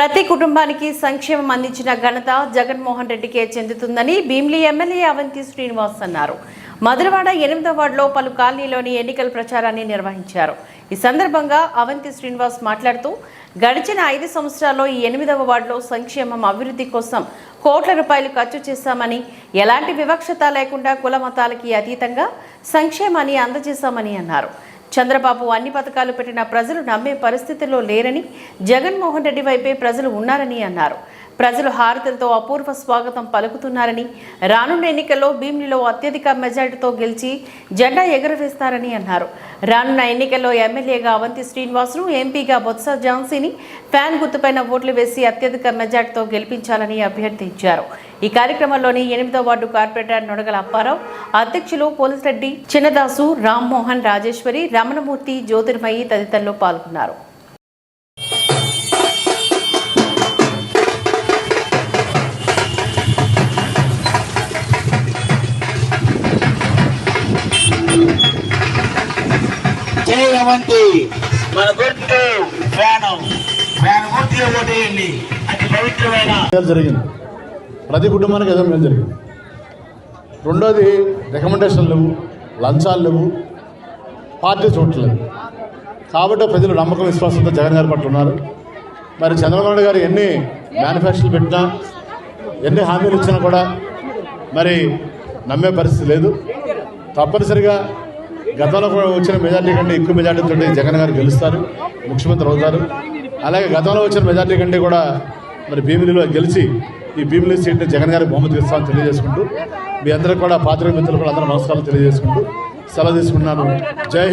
ప్రతి కుటుంబానికి సంక్షేమం అందించిన ఘనత జగన్మోహన్ రెడ్డికే చెందుతుందని భీమిలి ఎమ్మెల్యే అవంతి శ్రీనివాస్ అన్నారు. మధురవాడ ఎనిమిదో వార్డులో పలు కాలనీలోని ఎన్నికల ప్రచారాన్ని నిర్వహించారు. ఈ సందర్భంగా అవంతి శ్రీనివాస్ మాట్లాడుతూ గడిచిన ఐదు సంవత్సరాల్లో ఈ ఎనిమిదవ వార్డులో సంక్షేమం అభివృద్ధి కోసం కోట్ల రూపాయలు ఖర్చు చేశామని ఎలాంటి వివక్షత లేకుండా కుల మతాలకి అతీతంగా సంక్షేమాన్ని అందజేశామని అన్నారు. చంద్రబాబు అన్ని పథకాలు పెట్టిన ప్రజలు నమ్మే పరిస్థితిలో లేరని జగన్మోహన్ రెడ్డి వైపే ప్రజలు ఉన్నారని అన్నారు. ప్రజలు హారతులతో అపూర్వ స్వాగతం పలుకుతున్నారని రానున్న ఎన్నికల్లో భీమిలిలో అత్యధిక మెజార్టీతో గెలిచి జెండా ఎగురవేస్తారని అన్నారు. రానున్న ఎన్నికల్లో ఎమ్మెల్యేగా అవంతి శ్రీనివాసును ఎంపీగా బొత్స ఝాన్సీని ఫ్యాన్ గుర్తుపైన ఓట్లు వేసి అత్యధిక మెజార్టీతో గెలిపించాలని అభ్యర్థించారు. ఈ కార్యక్రమంలోని ఎనిమిదో వార్డు కార్పొరేటర్ నొడగల అప్పారావు అధ్యక్షులు పోలిరెడ్డి చిన్నదాసు రామ్మోహన్ రాజేశ్వరి రమణమూర్తి జ్యోతిర్మయి తదితరులు పాల్గొన్నారు. జై మన గుర్తు ప్రాణం. ఫ్యాన్ గుర్తులో ఓటేయండి అతి పవిత్రమైన జరిగింది. ప్రతి కుటుంబానికి ఏదో మేలు జరిగింది. రెండోది రికమెండేషన్ లేవు లంచాలు లేవు పార్టీ చూడట్లేదు కాబట్టి ప్రజలు నమ్మకం విశ్వాసంతో జగన్ గారి పట్ల ఉన్నారు. మరి చంద్రబాబు గారు ఎన్ని మేనిఫెస్టోలు పెట్టినా ఎన్ని హామీలు ఇచ్చినా కూడా మరి నమ్మే పరిస్థితి లేదు. తప్పనిసరిగా గతంలో కూడా వచ్చిన మెజార్టీ కంటే ఎక్కువ మెజార్టీతో జగన్ గారు గెలుస్తారు ముఖ్యమంత్రి అవుతారు. అలాగే గతంలో వచ్చిన మెజార్టీ కంటే కూడా మరి భీమిలిలో గెలిచి ఈ భీమిలి సీట్ని జగన్ గారికి బహుమతి ఇస్తామని తెలియజేసుకుంటూ మీ అందరికీ కూడా పాత్రిక మిత్రులు కూడా అందరూ నమస్కారాలు తెలియజేసుకుంటూ సెలవు తీసుకున్నాను. జై